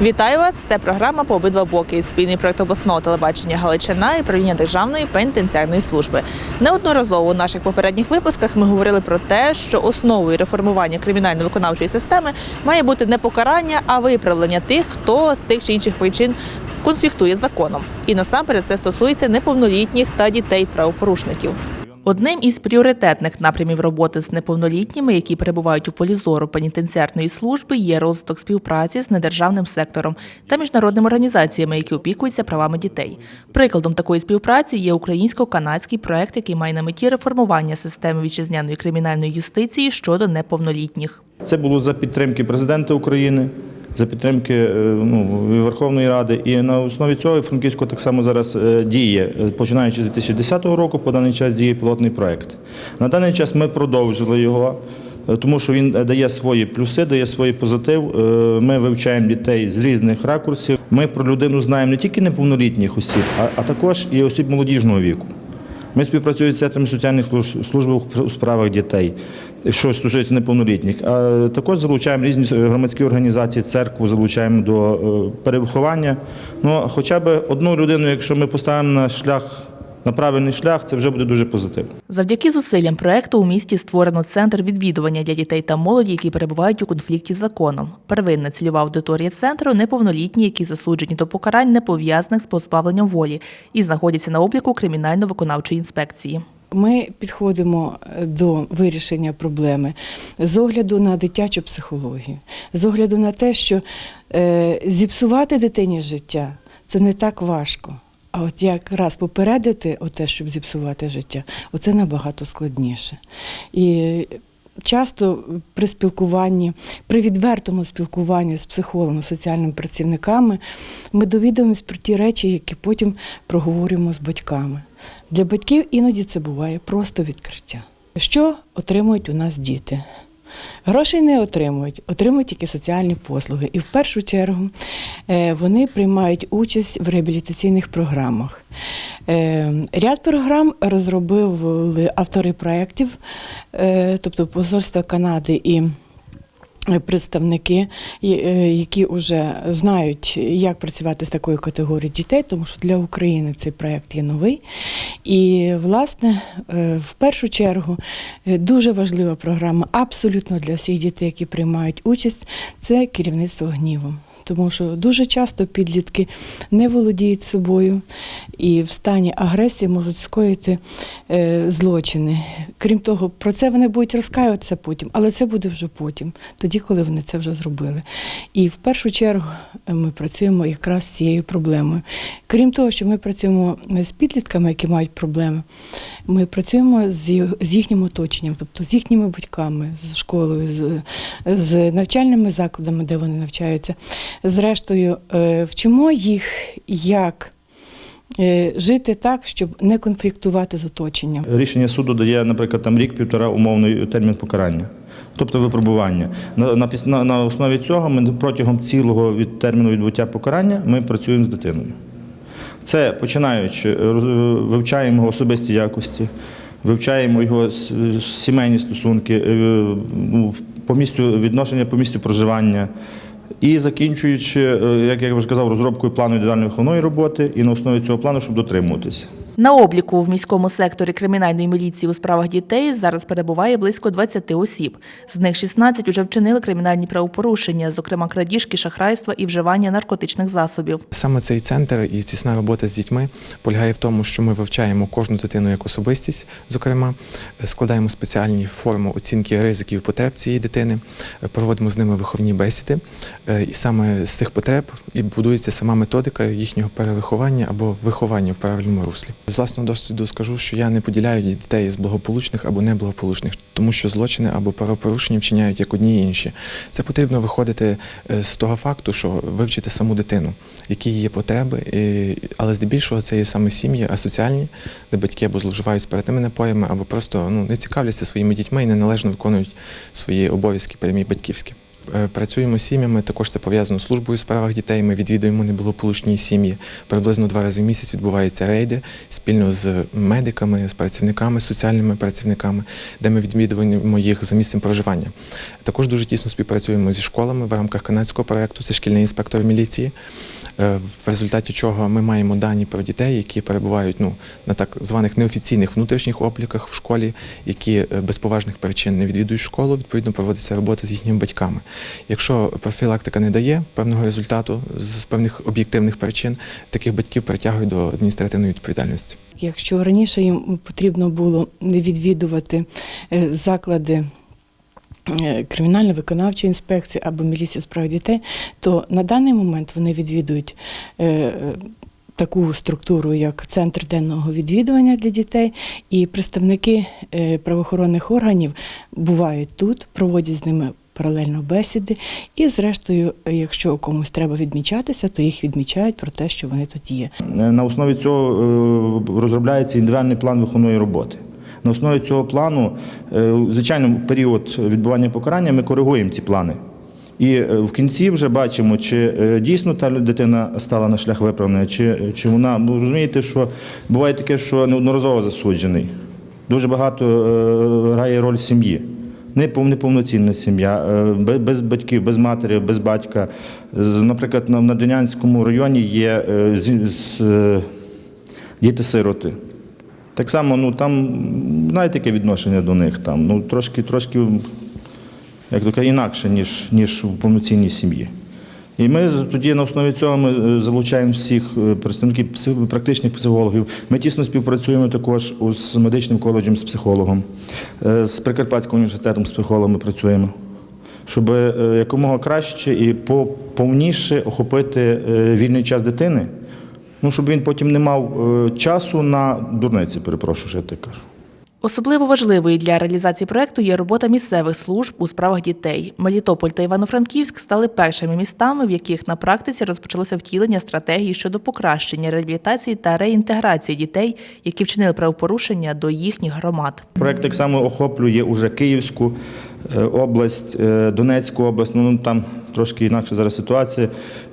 Вітаю вас! Це програма по обидва боки. Спільний проект обласного телебачення Галичина і правління Державної пенітенціарної служби. Неодноразово у наших попередніх випусках ми говорили про те, що основою реформування кримінально-виконавчої системи має бути не покарання, а виправлення тих, хто з тих чи інших причин конфліктує з законом. І насамперед це стосується неповнолітніх та дітей правопорушників. Одним із пріоритетних напрямів роботи з неповнолітніми, які перебувають у полі зору пенітенціарної служби, є розвиток співпраці з недержавним сектором та міжнародними організаціями, які опікуються правами дітей. Прикладом такої співпраці є українсько-канадський проект, який має на меті реформування системи вітчизняної кримінальної юстиції щодо неповнолітніх. Це було за підтримки президента України, за підтримки е, ну, Верховної Ради. І на основі цього Франківську так само зараз е, діє, е, починаючи з 2010 року, по даний час діє пілотний проект. На даний час ми продовжили його. Тому що він дає свої плюси, дає свій позитив. Ми вивчаємо дітей з різних ракурсів. Ми про людину знаємо не тільки неповнолітніх осіб, а також і осіб молодіжного віку. Ми співпрацюємо з центрами соціальних служб, служб у справах дітей, що стосується неповнолітніх. А також залучаємо різні громадські організації, церкву залучаємо до е, перевиховання. Ну, хоча б одну людину, якщо ми поставимо на шлях, на правильний шлях, це вже буде дуже позитивно. Завдяки зусиллям проекту у місті створено центр відвідування для дітей та молоді, які перебувають у конфлікті з законом. Первинна цільова аудиторія центру неповнолітні, які засуджені до покарань, не пов'язаних з позбавленням волі і знаходяться на обліку кримінально-виконавчої інспекції. Ми підходимо е, до вирішення проблеми з огляду на дитячу психологію, з огляду на те, що е, зіпсувати дитині життя це не так важко. А от якраз попередити те, щоб зіпсувати життя, оце набагато складніше. І часто при спілкуванні, при відвертому спілкуванні з психологами, соціальними працівниками, ми довідуємось про ті речі, які потім проговорюємо з батьками. Для батьків іноді це буває просто відкриття. Що отримують у нас діти? Грошей не отримують, отримують тільки соціальні послуги. І в першу чергу е, вони приймають участь в реабілітаційних програмах. Е, Ряд програм розробили автори проєктів, е, тобто Посольства Канади і представники, е, які вже знають, як працювати з такою категорією дітей, тому що для України цей проект є новий. І, власне, е, в першу чергу е, дуже важлива програма абсолютно для всіх дітей, які приймають участь, це керівництво гнівом. Тому що дуже часто підлітки не володіють собою і в стані агресії можуть скоїти е, злочини. Крім того, про це вони будуть розкаюватися потім, але це буде вже потім, тоді, коли вони це вже зробили. І в першу чергу ми працюємо якраз з цією проблемою. Крім того, що ми працюємо з підлітками, які мають проблеми, ми працюємо з, їхнім оточенням, тобто з їхніми батьками, з школою, з навчальними закладами, де вони навчаються. Зрештою, е, вчимо їх, як е, жити так, щоб не конфліктувати з оточенням. Рішення суду дає, наприклад, там рік-півтора умовний термін покарання, тобто випробування. На, на, на, основі цього ми протягом цілого від терміну відбуття покарання ми працюємо з дитиною. Це починаючи, е, вивчаємо особисті якості, вивчаємо його сімейні стосунки, по місцю відношення по місцю проживання. І закінчуючи, е, як я вже казав, розробкою плану індивідуальної виховної роботи і на основі цього плану, щоб дотримуватися. На обліку в міському секторі кримінальної міліції у справах дітей зараз перебуває близько 20 осіб. З них 16 уже вчинили кримінальні правопорушення, зокрема крадіжки, шахрайства і вживання наркотичних засобів. Саме цей центр і тісна робота з дітьми полягає в тому, що ми вивчаємо кожну дитину як особистість, зокрема, складаємо спеціальні форми оцінки ризиків потреб цієї дитини, проводимо з ними виховні бесіди. Е, І саме з цих потреб і будується сама методика їхнього перевиховання або виховання в правильному руслі. З власного досвіду скажу, що я не поділяю дітей з благополучних або неблагополучних, тому що злочини або правопорушення вчиняють як одні і інші. Це потрібно виходити е, з того факту, що вивчити саму дитину, які є потреби, але здебільшого це є саме сім'ї асоціальні, де батьки або зловживають спиртними напоями, або просто ну, не цікавляться своїми дітьми і неналежно виконують свої обов'язки прямі батьківські. Е, Працюємо з сім'ями, також це пов'язано з службою у справах дітей. Ми відвідуємо неблагополучні сім'ї. Приблизно два рази в місяць відбуваються рейди спільно з медиками, з працівниками, соціальними працівниками, де ми відвідуємо їх за місцем проживання. Також дуже тісно співпрацюємо зі школами в рамках канадського проекту. Це шкільний інспектор міліції. Е, В результаті чого ми маємо дані про дітей, які перебувають ну, на так званих неофіційних внутрішніх обліках в школі, які е, без поважних причин не відвідують школу, відповідно проводиться робота з їхніми батьками. Якщо профілактика не дає певного результату з певних об'єктивних причин, таких батьків притягують до адміністративної відповідальності. Якщо раніше їм потрібно було відвідувати е, заклади е, кримінально-виконавчої інспекції або міліції у справах дітей, то на даний момент вони відвідують е, е, таку структуру, як центр денного відвідування для дітей, і представники правоохоронних органів бувають тут, проводять з ними. Паралельно бесіди, і зрештою, якщо комусь треба відмічатися, то їх відмічають про те, що вони тут є. На основі цього розробляється індивідуальний план виховної роботи. На основі цього плану, е, звичайно, період відбування покарання ми коригуємо ці плани. І е, в кінці вже бачимо, чи е, дійсно та дитина стала на шлях виправлення, чи, чи вона. Бо розумієте, що буває таке, що неодноразово засуджений. Дуже багато грає роль сім'ї. Неповноцінна сім'я, без батьків, без матері, без батька. Наприклад, на в Надвірнянському районі є діти-сироти. Так само, ну там знаєте, яке відношення до них там. Ну, трошки, трошки, як то кажуть, інакше, ніж, ніж в повноцінній сім'ї. І ми тоді на основі цього ми е, залучаємо всіх е, представників практичних психологів. Ми тісно співпрацюємо також з медичним коледжем з психологом, е, з Прикарпатським університетом з психологами працюємо, щоб якомога краще і по- повніше охопити вільний час дитини, ну, щоб він потім не мав е, часу на дурниці, перепрошую, що я так кажу. Особливо важливою для реалізації проекту є робота місцевих служб у справах дітей. Мелітополь та Івано-Франківськ стали першими містами, в яких на практиці розпочалося втілення стратегії щодо покращення реабілітації та реінтеграції дітей, які вчинили правопорушення до їхніх громад. Проект так само охоплює уже Київську область, е, Донецьку область. Ну ну, там трошки інакша зараз ситуація.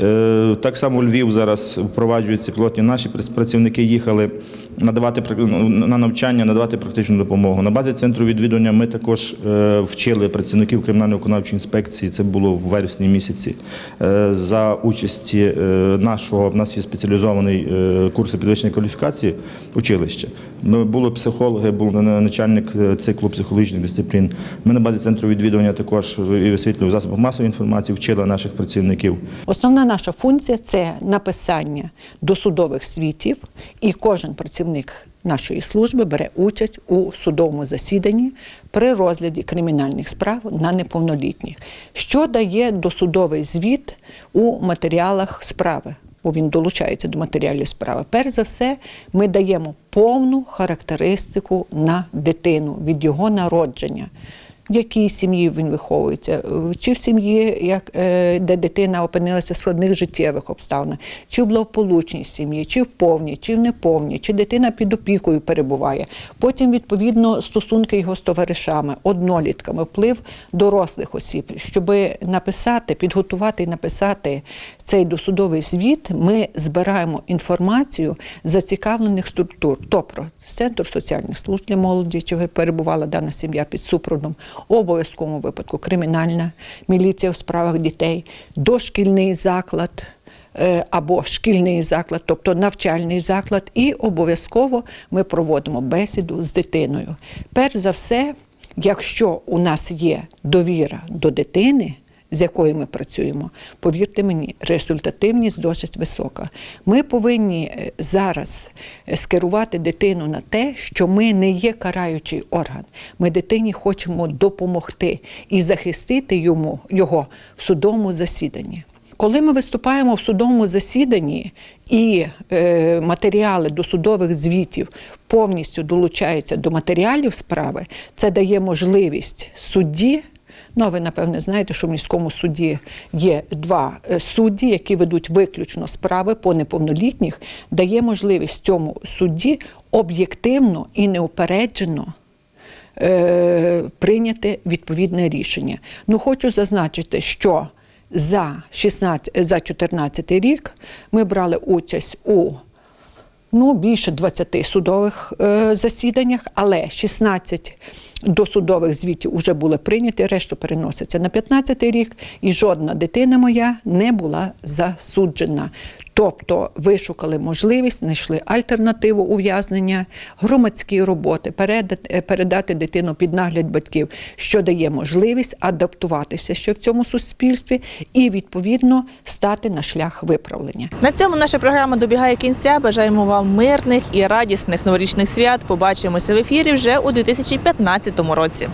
Е, Так само Львів зараз впроваджується пілотні. Наші працівники їхали надавати ну, на навчання, надавати практичну допомогу. На базі центру відвідування ми також е, вчили працівників кримінально-виконавчої інспекції. Це було в вересні місяці. е, За участі е, нашого в нас є спеціалізований е, курс підвищення кваліфікації училище. Ми були психологи, був начальник е, циклу психологічних дисциплін. Ми на базі центру відвідування також і висвітлювали в засобах масової інформації, вчили наших працівників. Основна наша функція це написання досудових звітів, і кожен працівник нашої служби бере участь у судовому засіданні при розгляді кримінальних справ на неповнолітніх, що дає досудовий звіт у матеріалах справи. Бо він долучається до матеріалів справи. Перш за все, ми даємо повну характеристику на дитину від його народження в якій сім'ї він виховується, чи в сім'ї, як, е, де дитина опинилася в складних життєвих обставинах, чи в благополучній сім'ї, чи в повній, чи в неповній, чи дитина під опікою перебуває. Потім, відповідно, стосунки його з товаришами, однолітками, вплив дорослих осіб. Щоб написати, підготувати і написати цей досудовий звіт, ми збираємо інформацію зацікавлених структур, тобто з центру соціальних служб для молоді, чи перебувала дана сім'я під супроводом, обов'язковому випадку кримінальна міліція в справах дітей, дошкільний заклад. е, Або шкільний заклад, тобто навчальний заклад, і обов'язково ми проводимо бесіду з дитиною. Перш за все, якщо у нас є довіра до дитини, з якою ми працюємо, повірте мені, результативність досить висока. Ми повинні е, зараз е, скерувати дитину на те, що ми не є караючий орган. Ми дитині хочемо допомогти і захистити йому його в судовому засіданні. Коли ми виступаємо в судовому засіданні і е, матеріали досудових звітів повністю долучаються до матеріалів справи, це дає можливість судді. Ну, а ви, напевне, знаєте, що в міському суді є два е, судді, які ведуть виключно справи по неповнолітніх, дає можливість цьому судді об'єктивно і неупереджено е, прийняти відповідне рішення. Ну, хочу зазначити, що за 16, за 14 рік ми брали участь у ну, більше 20 судових е, засіданнях, але 16 досудових звітів вже були прийняті, решту переноситься на 15 рік, і жодна дитина моя не була засуджена. Тобто вишукали можливість, знайшли альтернативу ув'язнення, громадські роботи, передати, е, передати дитину під нагляд батьків, що дає можливість адаптуватися ще в цьому суспільстві і відповідно стати на шлях виправлення. На цьому наша програма добігає кінця. Бажаємо вам мирних і радісних новорічних свят. Побачимося в ефірі вже у 2015 році.